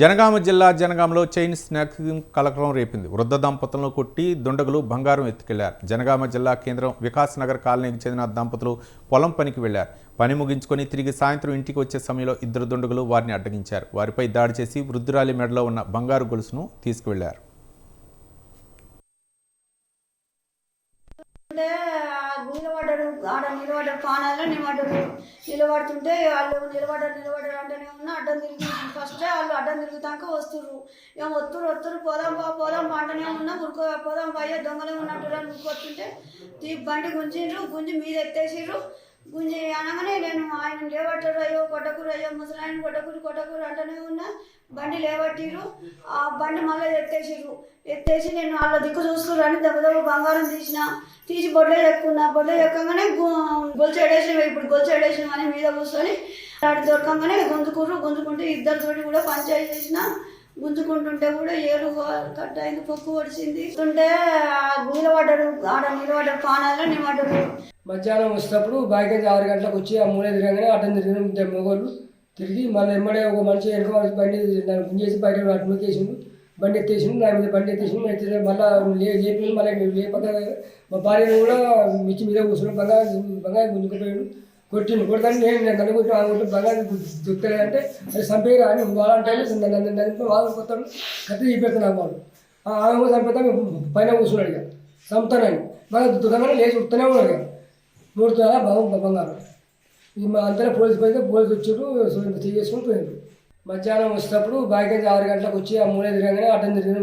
జనగామ జిల్లా జనగామలో chain snaking కలకలం రేపింది. వృద్ధ దంపతులను కొట్టి దుండగులు బంగారం ఎత్తుకెళ్ళారు. జనగామ జిల్లా కేంద్రం వికాస్ నగర్ కాలనీకి చెందిన దంపతులు పొలం పనికి వెళ్ళారు. పని ముగించుకొని తిరిగి సాయంత్రం ఇంటికి వచ్చే సమయంలో ఇద్దరు దుండగులు వారిని అడ్డగించారు. వారిపై దాడి చేసి వృద్ధురాలి మెడలో ఉన్న బంగారు గొలుసును తీసుకువెళ్ళారు. అంటే నిలబడ్డాడు ఆడ నిలబడ్డాడు పానాల్లో నిలబడ్డాడు నిలబడుతుంటే వాళ్ళు నిలబడ్డారు నిలబడ్డారు అంటేనే ఉన్నా అడ్డం తిరిగి ఫస్ట్ వాళ్ళు అడ్డం తిరుగుతాక వస్తుర్రు. ఏం వస్తురు వస్తురు పోదాం పా పోదాం పా అంటేనే ఉన్నా ఉరుకో పోదాం పోయే దొంగలే ఉన్నట్టు అని ఉరుకొస్తుంటే తీ బండి గుంజిండ్రు గుంజి మీద ఎత్తేసిర్రు. గుంజి అనగానే నేను ఆయన లేబట్టారు అయ్యో కొట్టకూరు అయ్యో ముసలాయన కొట్టకూరు కొట్టకూరు అంటూనే ఉన్నా బండి లేబట్టిరు ఆ బండి మళ్ళీ ఎత్తేసిర్రు. ఎత్తేసి నేను వాళ్ళ దిక్కు చూస్తున్నారని దెబ్బ దెబ్బ బంగారం తీసిన తీసి బొడ్లో ఎక్కున్నా బొడ్లో ఎక్కగానే గొలుసు ఎడేసిన ఇప్పుడు గొలుసు ఎడేసిన అని మీద కూర్చొని అటు దొరకంగానే గుంజుకుర్రు గుంజుకుంటే ఇద్దరితోటి కూడా పంచాయతీ చేసిన గుంజుకుంటుంటే కూడా ఏరు కట్ అయింది పొక్కు పడిచింది ఉంటే ఆ నిలబడ్డాడు ఆడ నిలబడ్డాడు పానాలు నిలబడ్డాడు మధ్యాహ్నం వచ్చేటప్పుడు బైక్ నుంచి ఆరు గంటలకు వచ్చి ఆ మూడే తిరగానే అటెండ్ తిరిగిన మొగోళ్ళు తిరిగి మళ్ళీ ఎమ్మడే ఒక మనిషి వెనుక బండి దాన్ని గుంజేసి బయట అటు నూకేసిండు బండి ఎత్తేసిండు దాని మీద బండి ఎత్తేసిండు ఎత్తేసి మళ్ళీ లే లేపి మళ్ళీ లేపక మా భార్యను కూడా మిచ్చి మీద కూర్చున్నాడు బంగారు బంగారు గుంజుకుపోయాడు కొట్టిండు. కొడతాను నేను నేను నన్ను కొట్టి ఆమె కొట్టి బంగారు దుక్కలేదంటే అది చంపేయరా అని వాళ్ళంటే నన్ను నన్ను వాళ్ళు కొత్తాడు కత్తి చూపెడుతున్నాను వాళ్ళు ఆ ఆమె కూడా చంపేస్తాను పైన కూర్చున్నాడు ఇక. చంపుతానని బాగా దుకాణం లేచి ఉత్తనే ఉన్నాడు ఇక. మూడు తులాల బాబు బంగారం. ఈ మా అంతా పోలీసు పోయితే పోలీసు వచ్చారు చేసుకుని పోయిండు మధ్యాహ్నం వచ్చేటప్పుడు బైక్ ఆరు గంటలకు వచ్చి ఆ మూడే తిరగానే అడ్డం తిరిగిన